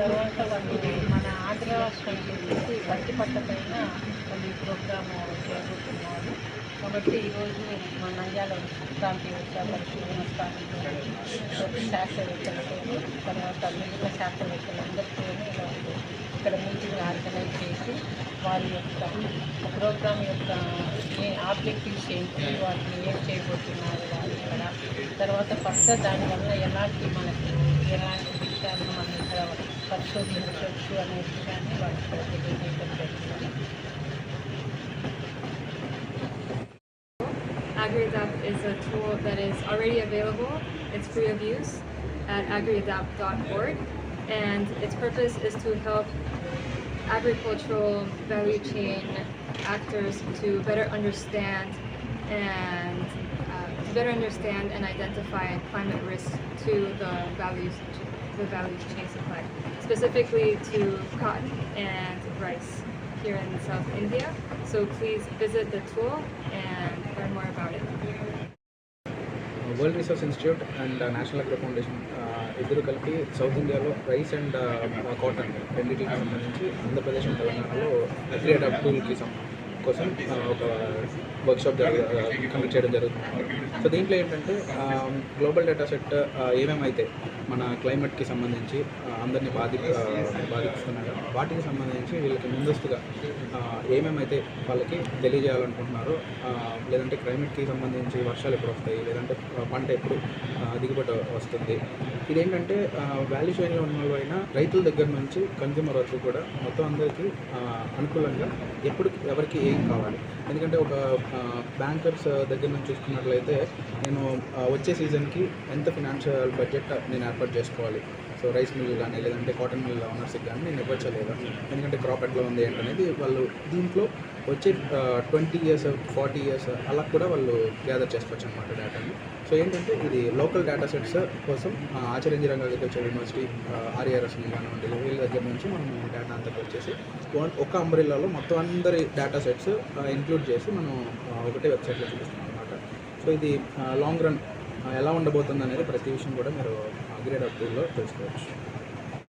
తర్వాత వాళ్ళు మన ఆంధ్ర రాష్ట్రానికి వచ్చేసి పత్తి పంట పైన వాళ్ళు ప్రోగ్రాము చేరుకుంటున్నారు కాబట్టి ఈరోజు మన నంద్యాల ప్రాంతీయ వచ్చా పరిశోధన స్థానిక శాస్త్రవేత్తలతో తర్వాత మిగిలిన శాస్త్రవేత్తలందరితో ఇక్కడ మీటింగ్ ఆర్గనైజ్ చేసి వారి యొక్క ప్రోగ్రామ్ యొక్క ఏ ఆబ్జెక్టివ్స్ ఏంటి వాటిని ఏం చేయబోతున్నారు వాళ్ళు ఇక్కడ. తర్వాత ఫస్ట్ దానివల్ల ఎలాంటి మనకి ఎలాంటి పరిశోధించవచ్చు అనే విషయాన్ని వాళ్ళకి ఇక్కడ తెలియజేయడం జరిగింది AgriAdapt is a tool that is already available. It's free of use at agriadapt.org, and its purpose is to help agricultural value chain actors to better understand and uh, better understand and identify climate risks to the values the values chain supply, specifically to cotton and rice here in South India. So please visit the tool and learn more about it. Uh, World world resource institute and national agro foundation ఇద్దరు కలిపి south ఇండియాలో rice and cotton రెండింటికి సంబంధించి Andhra Pradesh and తెలంగాణలో agri అడాప్టబుల్కి సంబంధించి కోసం ఒక వర్క్షాప్ కండక్ట్ చేయడం జరుగుతుంది. సో దీంట్లో ఏంటంటే గ్లోబల్ డేటా సెట్ ఏమేమైతే మన క్లైమేట్కి సంబంధించి అందరినీ బాధి బాధిస్తున్నారు బాధిస్తున్నారో వాటికి సంబంధించి వీళ్ళకి ముందస్తుగా ఏమేమైతే వాళ్ళకి తెలియజేయాలనుకుంటున్నారో లేదంటే క్లైమేట్కి సంబంధించి వర్షాలు ఎప్పుడు వస్తాయి లేదంటే పంట ఎప్పుడు దిగుబడి వస్తుంది. ఇదేంటంటే వాల్యూ చైన్లో ఉన్న వాళ్ళు అయినా రైతుల దగ్గర నుంచి కన్జ్యూమర్ వరకు కూడా మొత్తం అందరికీ అనుకూలంగా ఎప్పుడు ఎవరికి కావాలి? ఎందుకంటే ఒక బ్యాంకర్స్ దగ్గర నుంచి చూసుకున్నట్లయితే నేను వచ్చే సీజన్కి ఎంత ఫినాన్షియల్ బడ్జెట్ నేను ఏర్పాటు చేసుకోవాలి? సో రైస్ మిల్ కానీ లేదంటే కాటన్ మిల్ ఓనర్స్కి కానీ నేను ఇవ్వచ్చలేదు ఎందుకంటే క్రాప్ ఎట్లా ఉంది ఏంటనేది వాళ్ళు దీంట్లో వచ్చే ట్వంటీ ఇయర్స్ ఫార్టీ ఇయర్స్ అలా కూడా వాళ్ళు గ్యాదర్ చేసుకోవచ్చు అనమాట డేటాని. సో ఏంటంటే ఇది లోకల్ డేటా సెట్స్ కోసం ఆ, ఆచార్య అగ్రికల్చర్ యూనివర్సిటీ ఆర్ఆర్ఎస్ కానివ్వండి వీళ్ళ దగ్గర నుంచి మనం డేటా అంతా వచ్చేసి ఒక అంబ్రిల్లాలో మొత్తం అందరి డేటా సెట్స్ ఇంక్లూడ్ చేసి మనం ఒకటే వెబ్సైట్లో చూపిస్తాం అనమాట సో ఇది లాంగ్ రన్ ఎలా ఉండబోతుంది అనేది ప్రతి విషయం కూడా మీరు అగ్రేడ్ అప్లో తెలుసుకోవచ్చు.